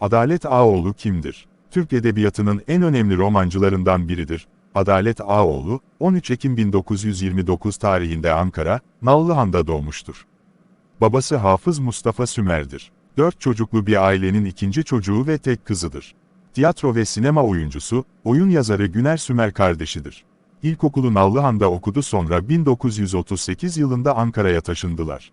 Adalet Ağoğlu kimdir? Türk Edebiyatı'nın en önemli romancılarından biridir. Adalet Ağoğlu, 13 Ekim 1929 tarihinde Ankara, Nallıhan'da doğmuştur. Babası Hafız Mustafa Sümer'dir. Dört çocuklu bir ailenin ikinci çocuğu ve tek kızıdır. Tiyatro ve sinema oyuncusu, oyun yazarı Güner Sümer kardeşidir. İlkokulu Nallıhan'da okudu sonra 1938 yılında Ankara'ya taşındılar.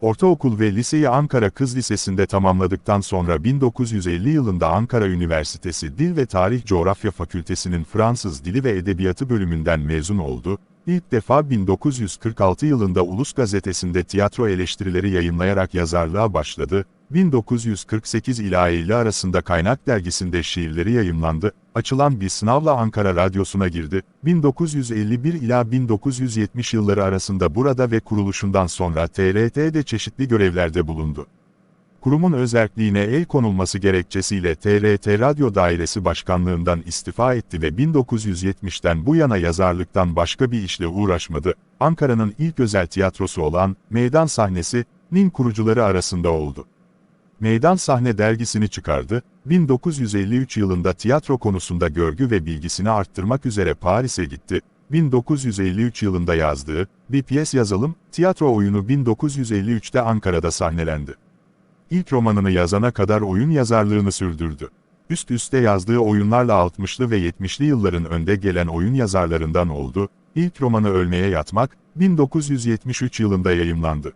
Ortaokul ve liseyi Ankara Kız Lisesi'nde tamamladıktan sonra 1950 yılında Ankara Üniversitesi Dil ve Tarih Coğrafya Fakültesinin Fransız Dili ve Edebiyatı bölümünden mezun oldu. İlk defa 1946 yılında Ulus Gazetesi'nde tiyatro eleştirileri yayınlayarak yazarlığa başladı. 1948 ila 50 arasında Kaynak dergisinde şiirleri yayımlandı. Açılan bir sınavla Ankara Radyosu'na girdi. 1951 ila 1970 yılları arasında burada ve kuruluşundan sonra TRT'de çeşitli görevlerde bulundu. Kurumun özerkliğine el konulması gerekçesiyle TRT Radyo Dairesi Başkanlığından istifa etti ve 1970'ten bu yana yazarlıktan başka bir işle uğraşmadı. Ankara'nın ilk özel tiyatrosu olan Meydan Sahnesi'nin kurucuları arasında oldu. Meydan Sahne dergisini çıkardı, 1953 yılında tiyatro konusunda görgü ve bilgisini arttırmak üzere Paris'e gitti. 1953 yılında yazdığı bir piyes yazalım, tiyatro oyunu 1953'te Ankara'da sahnelendi. İlk romanını yazana kadar oyun yazarlığını sürdürdü. Üst üste yazdığı oyunlarla 60'lı ve 70'li yılların önde gelen oyun yazarlarından oldu. İlk romanı Ölmeye Yatmak, 1973 yılında yayımlandı.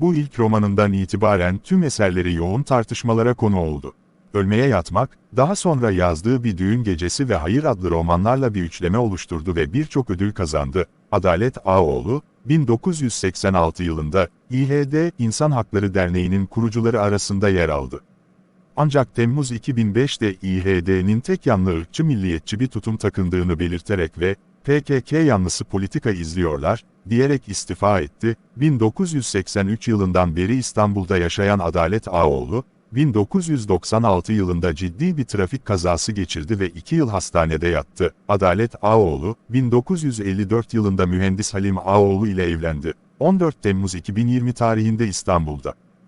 Bu ilk romanından itibaren tüm eserleri yoğun tartışmalara konu oldu. Ölmeye Yatmak, daha sonra yazdığı Bir Düğün Gecesi ve Hayır adlı romanlarla bir üçleme oluşturdu ve birçok ödül kazandı. Adalet Ağoğlu, 1986 yılında İHD İnsan Hakları Derneği'nin kurucuları arasında yer aldı. Ancak Temmuz 2005'te İHD'nin tek yanlı ırkçı milliyetçi bir tutum takındığını belirterek ve PKK yanlısı politika izliyorlar, diyerek istifa etti. 1983 yılından beri İstanbul'da yaşayan Adalet Ağoğlu, 1996 yılında ciddi bir trafik kazası geçirdi ve 2 yıl hastanede yattı. Adalet Ağoğlu, 1954 yılında mühendis Halim Ağoğlu ile evlendi. 14 Temmuz 2020 tarihinde İstanbul'da.